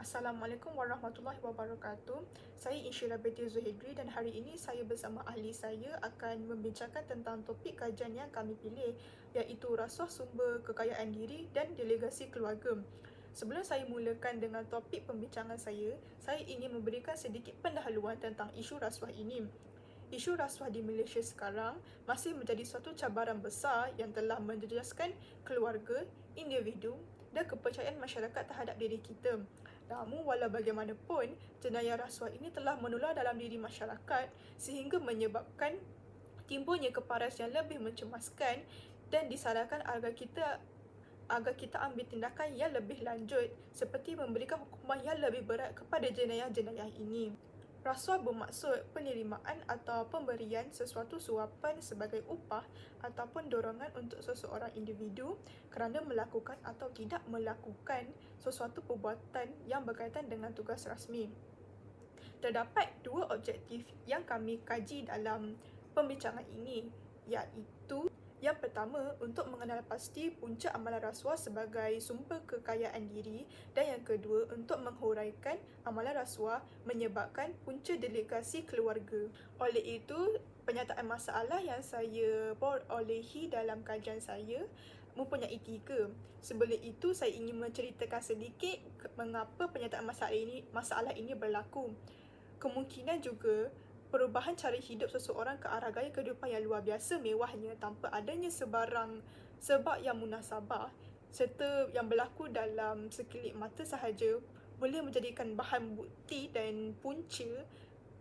Assalamualaikum warahmatullahi wabarakatuh. Saya Insyirah Binti Zuhidri dan hari ini saya bersama ahli saya akan membincangkan tentang topik kajian yang kami pilih iaitu rasuah sumber kekayaan diri dan delegasi keluarga. Sebelum saya mulakan dengan topik pembincangan saya, saya ingin memberikan sedikit pendahuluan tentang isu rasuah ini. Isu rasuah di Malaysia sekarang masih menjadi suatu cabaran besar yang telah menjejaskan keluarga, individu dan kepercayaan masyarakat terhadap diri kita. Namun walau bagaimanapun, jenayah rasuah ini telah menular dalam diri masyarakat sehingga menyebabkan timbulnya keparas yang lebih mencemaskan dan disarankan agar kita agar kita ambil tindakan yang lebih lanjut seperti memberikan hukuman yang lebih berat kepada jenayah-jenayah ini. Rasuah bermaksud penerimaan atau pemberian sesuatu suapan sebagai upah ataupun dorongan untuk seseorang individu kerana melakukan atau tidak melakukan sesuatu perbuatan yang berkaitan dengan tugas rasmi. Terdapat dua objektif yang kami kaji dalam pembincangan ini iaitu yang pertama, untuk mengenal pasti punca amalan rasuah sebagai sumber kekayaan diri dan yang kedua, untuk menghuraikan amalan rasuah menyebabkan punca delegasi keluarga. Oleh itu, penyataan masalah yang saya perolehi dalam kajian saya mempunyai tiga. Sebelum itu, saya ingin menceritakan sedikit mengapa penyataan masalah ini masalah ini berlaku. Kemungkinan juga perubahan cara hidup seseorang ke arah gaya kehidupan yang luar biasa mewahnya tanpa adanya sebarang sebab yang munasabah serta yang berlaku dalam sekelip mata sahaja boleh menjadikan bahan bukti dan punca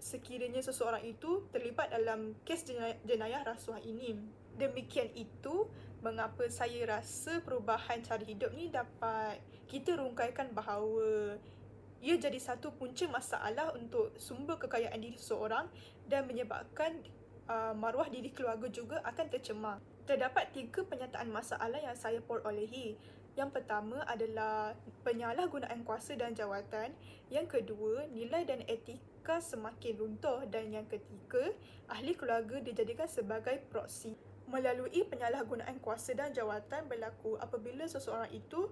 sekiranya seseorang itu terlibat dalam kes jenayah, rasuah ini. Demikian itu mengapa saya rasa perubahan cara hidup ni dapat kita rungkaikan bahawa ia jadi satu punca masalah untuk sumber kekayaan diri seseorang dan menyebabkan uh, maruah diri keluarga juga akan tercemar. Terdapat tiga penyataan masalah yang saya perolehi. Yang pertama adalah penyalahgunaan kuasa dan jawatan. Yang kedua, nilai dan etika semakin runtuh. Dan yang ketiga, ahli keluarga dijadikan sebagai proksi. Melalui penyalahgunaan kuasa dan jawatan berlaku apabila seseorang itu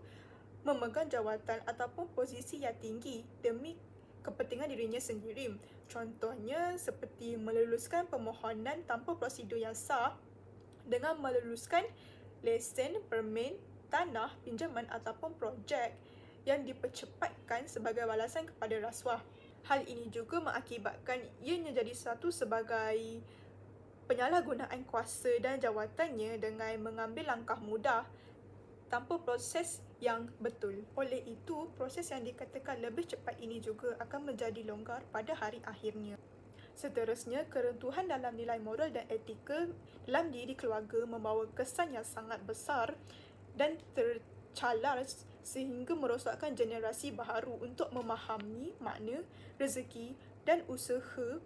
memegang jawatan ataupun posisi yang tinggi demi kepentingan dirinya sendiri. Contohnya seperti meluluskan permohonan tanpa prosedur yang sah dengan meluluskan lesen, permen, tanah, pinjaman ataupun projek yang dipercepatkan sebagai balasan kepada rasuah. Hal ini juga mengakibatkan ianya jadi satu sebagai penyalahgunaan kuasa dan jawatannya dengan mengambil langkah mudah tanpa proses yang betul. Oleh itu, proses yang dikatakan lebih cepat ini juga akan menjadi longgar pada hari akhirnya. Seterusnya, keruntuhan dalam nilai moral dan etika dalam diri keluarga membawa kesan yang sangat besar dan tercalar sehingga merosakkan generasi baharu untuk memahami makna rezeki dan usaha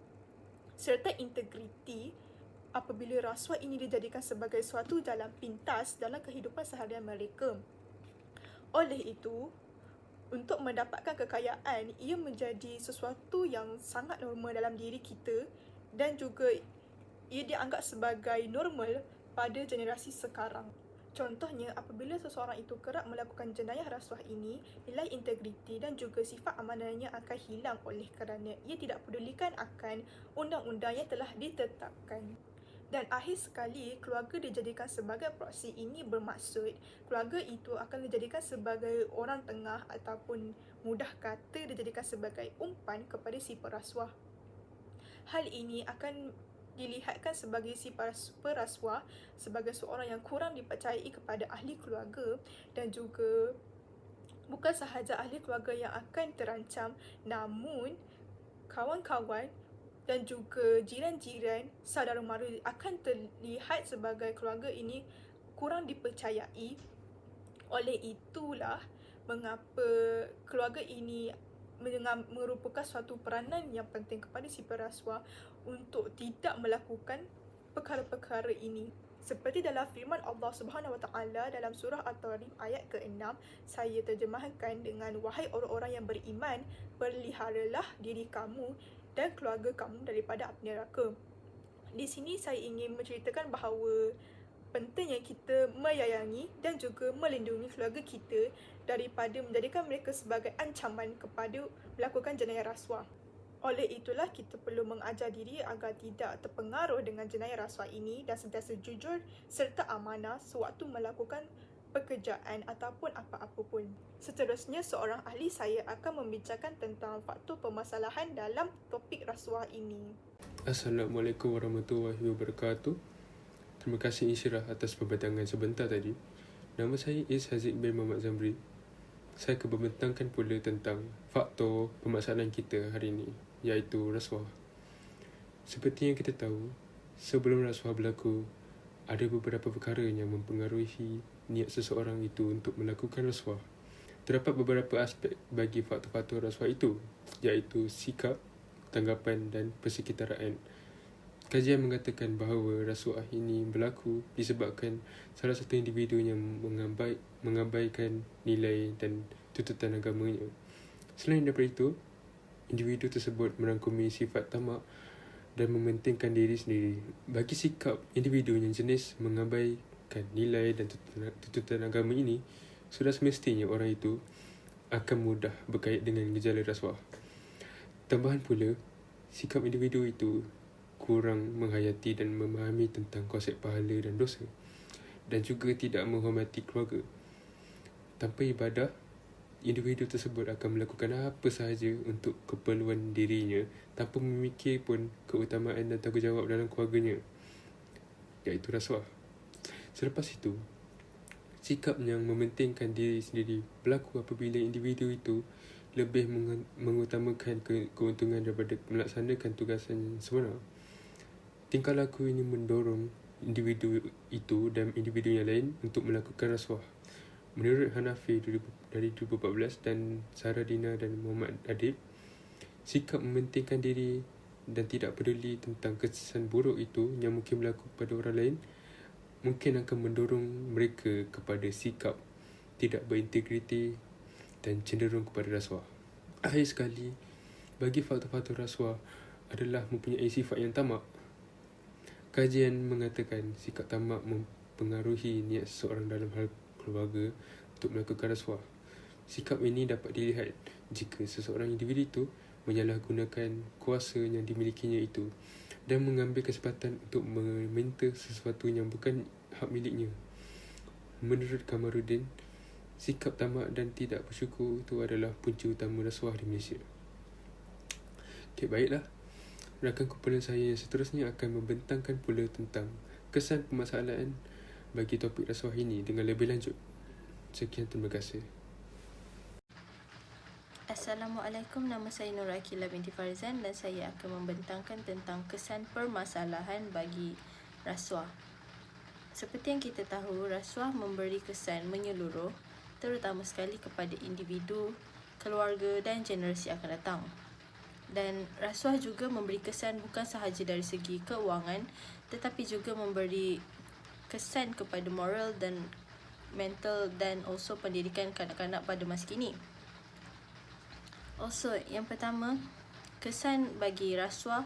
serta integriti apabila rasuah ini dijadikan sebagai suatu jalan pintas dalam kehidupan seharian mereka. Oleh itu, untuk mendapatkan kekayaan, ia menjadi sesuatu yang sangat normal dalam diri kita dan juga ia dianggap sebagai normal pada generasi sekarang. Contohnya, apabila seseorang itu kerap melakukan jenayah rasuah ini, nilai integriti dan juga sifat amanahnya akan hilang oleh kerana ia tidak pedulikan akan undang-undang yang telah ditetapkan. Dan akhir sekali, keluarga dijadikan sebagai proksi ini bermaksud keluarga itu akan dijadikan sebagai orang tengah ataupun mudah kata dijadikan sebagai umpan kepada si perasuah. Hal ini akan dilihatkan sebagai si perasuah sebagai seorang yang kurang dipercayai kepada ahli keluarga dan juga bukan sahaja ahli keluarga yang akan terancam namun kawan-kawan dan juga jiran-jiran saudara mara akan terlihat sebagai keluarga ini kurang dipercayai. Oleh itulah mengapa keluarga ini merupakan suatu peranan yang penting kepada si peraswa untuk tidak melakukan perkara-perkara ini. Seperti dalam firman Allah Subhanahu Wa Taala dalam surah At-Tarim ayat ke-6, saya terjemahkan dengan wahai orang-orang yang beriman, peliharalah diri kamu dan keluarga kamu daripada api neraka. Di sini saya ingin menceritakan bahawa pentingnya kita menyayangi dan juga melindungi keluarga kita daripada menjadikan mereka sebagai ancaman kepada melakukan jenayah rasuah. Oleh itulah kita perlu mengajar diri agar tidak terpengaruh dengan jenayah rasuah ini dan sentiasa jujur serta amanah sewaktu melakukan pekerjaan ataupun apa-apa pun. Seterusnya, seorang ahli saya akan membincangkan tentang faktor permasalahan dalam topik rasuah ini. Assalamualaikum warahmatullahi wabarakatuh. Terima kasih Insyirah atas pembentangan sebentar tadi. Nama saya Is Haziq bin Muhammad Zamri. Saya akan membentangkan pula tentang faktor permasalahan kita hari ini iaitu rasuah. Seperti yang kita tahu, sebelum rasuah berlaku, ada beberapa perkara yang mempengaruhi niat seseorang itu untuk melakukan rasuah. Terdapat beberapa aspek bagi faktor-faktor rasuah itu, iaitu sikap, tanggapan dan persekitaraan. Kajian mengatakan bahawa rasuah ini berlaku disebabkan salah satu individu yang mengabai, mengabaikan nilai dan tuntutan agamanya. Selain daripada itu, individu tersebut merangkumi sifat tamak dan mementingkan diri sendiri. Bagi sikap individu yang jenis mengabaikan nilai dan tuntutan agama ini, sudah semestinya orang itu akan mudah berkait dengan gejala rasuah. Tambahan pula, sikap individu itu kurang menghayati dan memahami tentang konsep pahala dan dosa dan juga tidak menghormati keluarga. Tanpa ibadah, individu tersebut akan melakukan apa sahaja untuk keperluan dirinya tanpa memikir pun keutamaan dan tanggungjawab dalam keluarganya iaitu rasuah. Selepas itu, sikap yang mementingkan diri sendiri berlaku apabila individu itu lebih mengutamakan ke- keuntungan daripada melaksanakan tugasan sebenar. Tingkah laku ini mendorong individu itu dan individu yang lain untuk melakukan rasuah. Menurut Hanafi dari 2014 dan Sarah Dina dan Muhammad Adib, sikap mementingkan diri dan tidak peduli tentang kesan buruk itu yang mungkin berlaku pada orang lain mungkin akan mendorong mereka kepada sikap tidak berintegriti dan cenderung kepada rasuah. Akhir sekali, bagi faktor-faktor rasuah adalah mempunyai sifat yang tamak. Kajian mengatakan sikap tamak mempengaruhi niat seseorang dalam hal keluarga untuk melakukan rasuah. Sikap ini dapat dilihat jika seseorang individu itu menyalahgunakan kuasa yang dimilikinya itu dan mengambil kesempatan untuk meminta sesuatu yang bukan hak miliknya. Menurut Kamaruddin, sikap tamak dan tidak bersyukur itu adalah punca utama rasuah di Malaysia. Okay, baiklah. Rakan kumpulan saya yang seterusnya akan membentangkan pula tentang kesan permasalahan bagi topik rasuah ini dengan lebih lanjut. Sekian terima kasih. Assalamualaikum, nama saya Nur Akila binti Farizan dan saya akan membentangkan tentang kesan permasalahan bagi rasuah. Seperti yang kita tahu, rasuah memberi kesan menyeluruh terutama sekali kepada individu, keluarga dan generasi akan datang. Dan rasuah juga memberi kesan bukan sahaja dari segi keuangan tetapi juga memberi kesan kepada moral dan mental dan also pendidikan kanak-kanak pada masa kini. Also, yang pertama, kesan bagi rasuah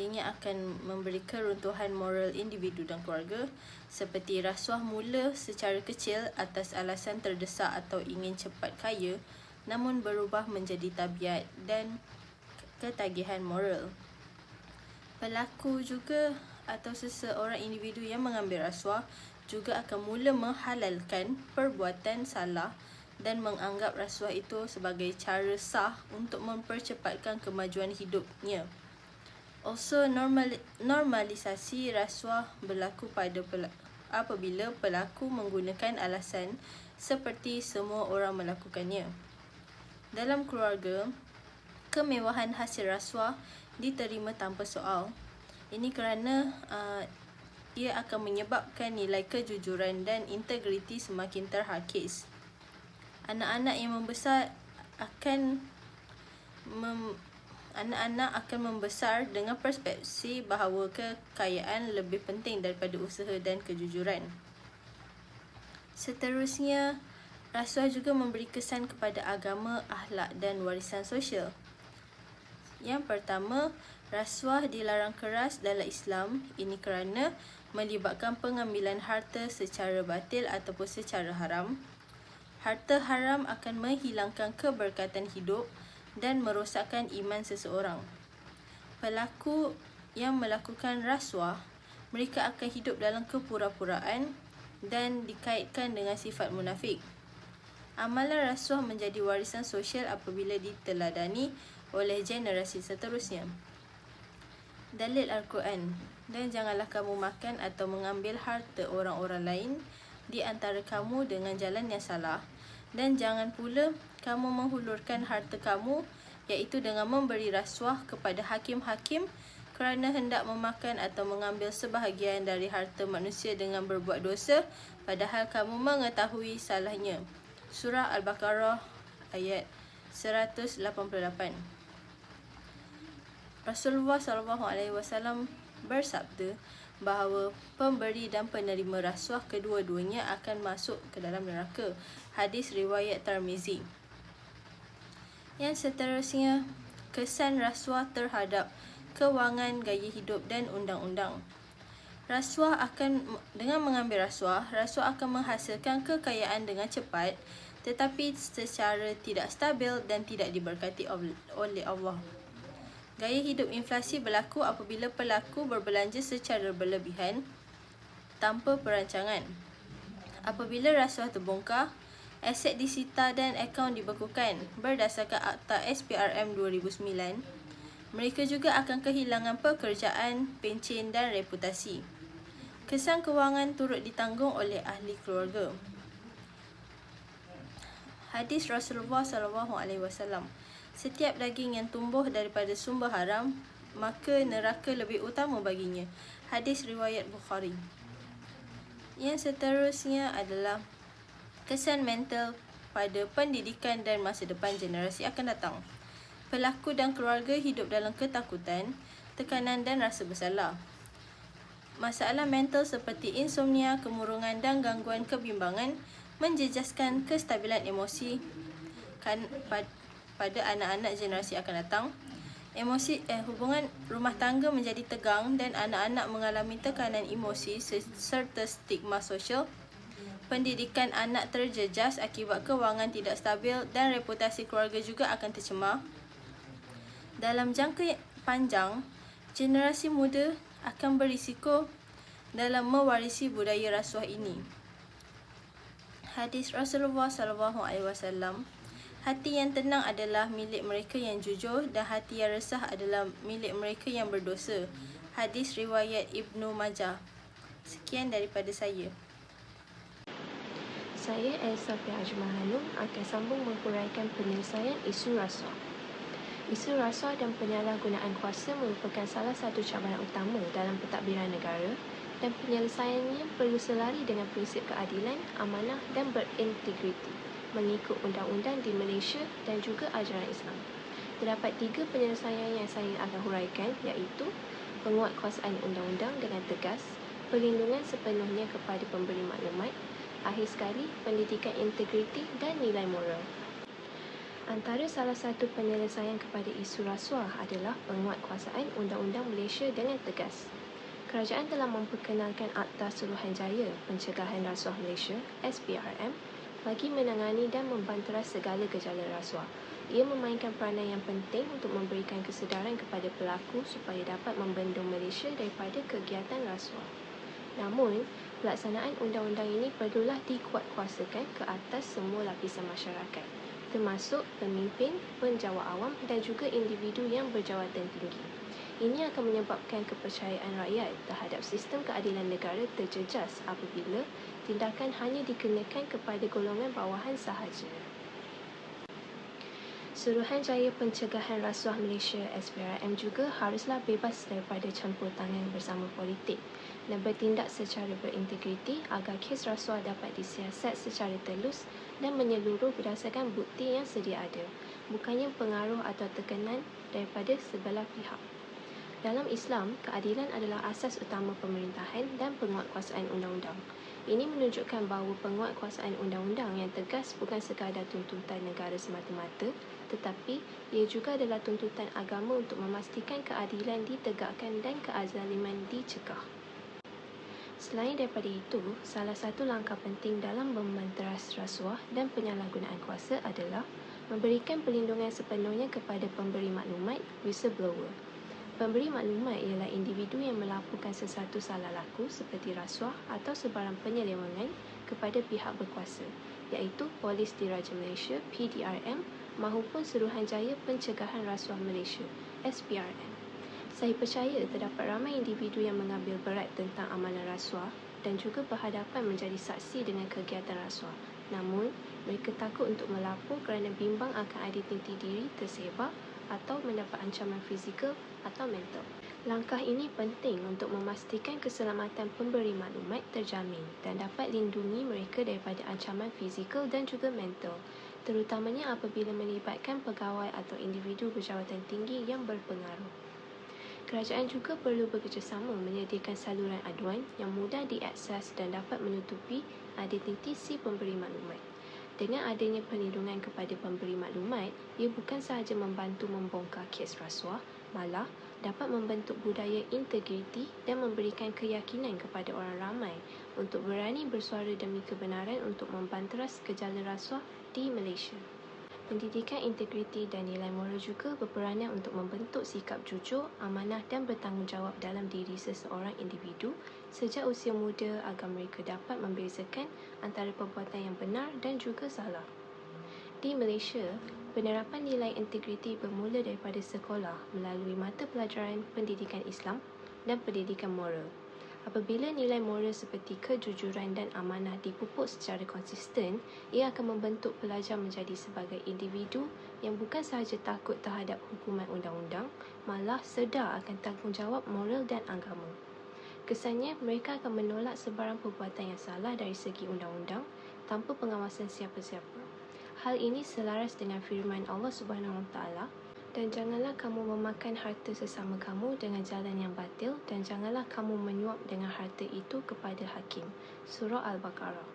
ini akan memberi keruntuhan moral individu dan keluarga seperti rasuah mula secara kecil atas alasan terdesak atau ingin cepat kaya namun berubah menjadi tabiat dan ketagihan moral. Pelaku juga atau seseorang individu yang mengambil rasuah juga akan mula menghalalkan perbuatan salah dan menganggap rasuah itu sebagai cara sah untuk mempercepatkan kemajuan hidupnya. Also normal, normalisasi rasuah berlaku pada pel, apabila pelaku menggunakan alasan seperti semua orang melakukannya. Dalam keluarga, kemewahan hasil rasuah diterima tanpa soal. Ini kerana uh, ia akan menyebabkan nilai kejujuran dan integriti semakin terhakis. Anak-anak yang membesar akan mem anak-anak akan membesar dengan perspektif bahawa kekayaan lebih penting daripada usaha dan kejujuran. Seterusnya, rasuah juga memberi kesan kepada agama, akhlak dan warisan sosial. Yang pertama, rasuah dilarang keras dalam Islam. Ini kerana melibatkan pengambilan harta secara batil ataupun secara haram. Harta haram akan menghilangkan keberkatan hidup dan merosakkan iman seseorang. Pelaku yang melakukan rasuah, mereka akan hidup dalam kepura-puraan dan dikaitkan dengan sifat munafik. Amalan rasuah menjadi warisan sosial apabila diteladani oleh generasi seterusnya. Dalil Al-Quran Dan janganlah kamu makan atau mengambil harta orang-orang lain di antara kamu dengan jalan yang salah dan jangan pula kamu menghulurkan harta kamu iaitu dengan memberi rasuah kepada hakim-hakim kerana hendak memakan atau mengambil sebahagian dari harta manusia dengan berbuat dosa padahal kamu mengetahui salahnya. Surah Al-Baqarah ayat 188. Rasulullah sallallahu alaihi wasallam bersabda bahawa pemberi dan penerima rasuah kedua-duanya akan masuk ke dalam neraka. Hadis riwayat Tirmizi. Yang seterusnya, kesan rasuah terhadap kewangan gaya hidup dan undang-undang. Rasuah akan dengan mengambil rasuah, rasuah akan menghasilkan kekayaan dengan cepat tetapi secara tidak stabil dan tidak diberkati oleh Allah. Gaya hidup inflasi berlaku apabila pelaku berbelanja secara berlebihan tanpa perancangan. Apabila rasuah terbongkar, aset disita dan akaun dibekukan berdasarkan Akta SPRM 2009, mereka juga akan kehilangan pekerjaan, pencen dan reputasi. Kesan kewangan turut ditanggung oleh ahli keluarga. Hadis Rasulullah sallallahu alaihi wasallam Setiap daging yang tumbuh daripada sumber haram, maka neraka lebih utama baginya. Hadis riwayat Bukhari. Yang seterusnya adalah kesan mental pada pendidikan dan masa depan generasi akan datang. Pelaku dan keluarga hidup dalam ketakutan, tekanan dan rasa bersalah. Masalah mental seperti insomnia, kemurungan dan gangguan kebimbangan menjejaskan kestabilan emosi kan, pada anak-anak generasi akan datang. Emosi eh, hubungan rumah tangga menjadi tegang dan anak-anak mengalami tekanan emosi serta stigma sosial. Pendidikan anak terjejas akibat kewangan tidak stabil dan reputasi keluarga juga akan tercemar. Dalam jangka panjang, generasi muda akan berisiko dalam mewarisi budaya rasuah ini. Hadis Rasulullah sallallahu alaihi wasallam Hati yang tenang adalah milik mereka yang jujur dan hati yang resah adalah milik mereka yang berdosa. Hadis riwayat Ibnu Majah. Sekian daripada saya. Saya Elsa Fihajmah Hanum akan sambung menghuraikan penyelesaian isu rasuah. Isu rasuah dan penyalahgunaan kuasa merupakan salah satu cabaran utama dalam pentadbiran negara dan penyelesaiannya perlu selari dengan prinsip keadilan, amanah dan berintegriti mengikut undang-undang di Malaysia dan juga ajaran Islam. Terdapat tiga penyelesaian yang saya akan huraikan iaitu penguatkuasaan undang-undang dengan tegas, perlindungan sepenuhnya kepada pemberi maklumat, akhir sekali pendidikan integriti dan nilai moral. Antara salah satu penyelesaian kepada isu rasuah adalah penguatkuasaan undang-undang Malaysia dengan tegas. Kerajaan telah memperkenalkan Akta Suruhanjaya Pencegahan Rasuah Malaysia SPRM bagi menangani dan membanteras segala gejala rasuah. Ia memainkan peranan yang penting untuk memberikan kesedaran kepada pelaku supaya dapat membendung Malaysia daripada kegiatan rasuah. Namun, pelaksanaan undang-undang ini perlulah dikuatkuasakan ke atas semua lapisan masyarakat, termasuk pemimpin, penjawat awam dan juga individu yang berjawatan tinggi. Ini akan menyebabkan kepercayaan rakyat terhadap sistem keadilan negara terjejas apabila tindakan hanya dikenakan kepada golongan bawahan sahaja. Suruhanjaya Pencegahan Rasuah Malaysia SPRM juga haruslah bebas daripada campur tangan bersama politik dan bertindak secara berintegriti agar kes rasuah dapat disiasat secara telus dan menyeluruh berdasarkan bukti yang sedia ada, bukannya pengaruh atau tekanan daripada sebelah pihak. Dalam Islam, keadilan adalah asas utama pemerintahan dan penguatkuasaan undang-undang. Ini menunjukkan bahawa penguatkuasaan undang-undang yang tegas bukan sekadar tuntutan negara semata-mata, tetapi ia juga adalah tuntutan agama untuk memastikan keadilan ditegakkan dan keazaliman dicegah. Selain daripada itu, salah satu langkah penting dalam membanteras rasuah dan penyalahgunaan kuasa adalah memberikan perlindungan sepenuhnya kepada pemberi maklumat whistleblower. Pemberi maklumat ialah individu yang melaporkan sesuatu salah laku seperti rasuah atau sebarang penyelewengan kepada pihak berkuasa, iaitu Polis Diraja Malaysia PDRM maupun Suruhanjaya Pencegahan Rasuah Malaysia SPRM. Saya percaya terdapat ramai individu yang mengambil berat tentang amalan rasuah dan juga berhadapan menjadi saksi dengan kegiatan rasuah. Namun, mereka takut untuk melapor kerana bimbang akan identiti diri tersebar atau mendapat ancaman fizikal atau mental. Langkah ini penting untuk memastikan keselamatan pemberi maklumat terjamin dan dapat lindungi mereka daripada ancaman fizikal dan juga mental, terutamanya apabila melibatkan pegawai atau individu berjawatan tinggi yang berpengaruh. Kerajaan juga perlu bekerjasama menyediakan saluran aduan yang mudah diakses dan dapat menutupi identiti si pemberi maklumat. Dengan adanya perlindungan kepada pemberi maklumat, ia bukan sahaja membantu membongkar kes rasuah, malah dapat membentuk budaya integriti dan memberikan keyakinan kepada orang ramai untuk berani bersuara demi kebenaran untuk membanteras gejala rasuah di Malaysia. Pendidikan integriti dan nilai moral juga berperanan untuk membentuk sikap jujur, amanah dan bertanggungjawab dalam diri seseorang individu sejak usia muda agar mereka dapat membezakan antara perbuatan yang benar dan juga salah. Di Malaysia, penerapan nilai integriti bermula daripada sekolah melalui mata pelajaran pendidikan Islam dan pendidikan moral. Apabila nilai moral seperti kejujuran dan amanah dipupuk secara konsisten, ia akan membentuk pelajar menjadi sebagai individu yang bukan sahaja takut terhadap hukuman undang-undang, malah sedar akan tanggungjawab moral dan agama. Kesannya, mereka akan menolak sebarang perbuatan yang salah dari segi undang-undang tanpa pengawasan siapa-siapa. Hal ini selaras dengan firman Allah Subhanahu Wa Taala dan janganlah kamu memakan harta sesama kamu dengan jalan yang batil dan janganlah kamu menyuap dengan harta itu kepada hakim. Surah Al-Baqarah.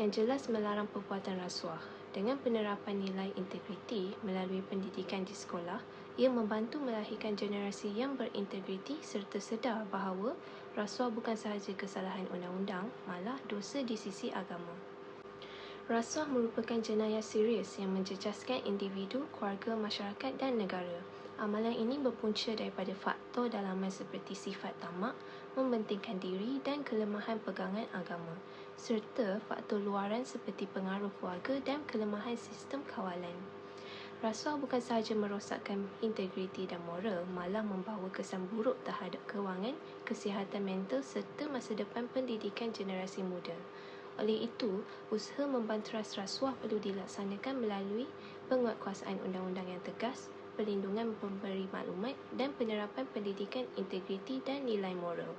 Yang jelas melarang perbuatan rasuah. Dengan penerapan nilai integriti melalui pendidikan di sekolah, ia membantu melahirkan generasi yang berintegriti serta sedar bahawa rasuah bukan sahaja kesalahan undang-undang, malah dosa di sisi agama. Rasuah merupakan jenayah serius yang menjejaskan individu, keluarga, masyarakat dan negara. Amalan ini berpunca daripada faktor dalaman seperti sifat tamak, membentingkan diri dan kelemahan pegangan agama, serta faktor luaran seperti pengaruh keluarga dan kelemahan sistem kawalan. Rasuah bukan sahaja merosakkan integriti dan moral, malah membawa kesan buruk terhadap kewangan, kesihatan mental serta masa depan pendidikan generasi muda. Oleh itu, usaha membanteras rasuah perlu dilaksanakan melalui penguatkuasaan undang-undang yang tegas, perlindungan pemberi maklumat dan penerapan pendidikan integriti dan nilai moral.